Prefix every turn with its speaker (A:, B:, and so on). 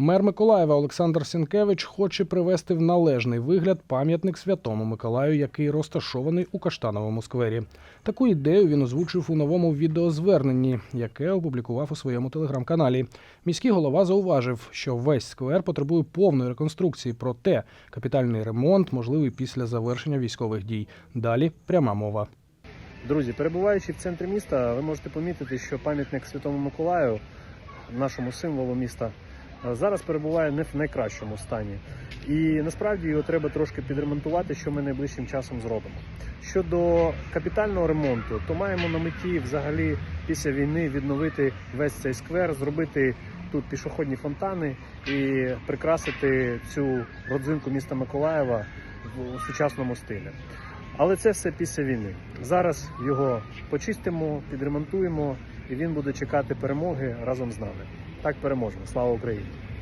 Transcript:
A: Мер Миколаєва Олександр Сінкевич хоче привести в належний вигляд пам'ятник Святому Миколаю, який розташований у Каштановому сквері. Таку ідею він озвучив у новому відеозверненні, яке опублікував у своєму телеграм-каналі. Міський голова зауважив, що весь сквер потребує повної реконструкції, проте капітальний ремонт можливий після завершення військових дій. Далі пряма мова.
B: Друзі, перебуваючи в центрі міста, ви можете помітити, що пам'ятник Святому Миколаю, нашому символу міста, зараз перебуває не в найкращому стані. І насправді його треба трошки підремонтувати, що ми найближчим часом зробимо. Щодо капітального ремонту, то маємо на меті взагалі після війни відновити весь цей сквер, зробити тут пішохідні фонтани і прикрасити цю родзинку міста Миколаєва в сучасному стилі. Але це все після війни. Зараз його почистимо, підремонтуємо, і він буде чекати перемоги разом з нами. Так переможемо. Слава Україні!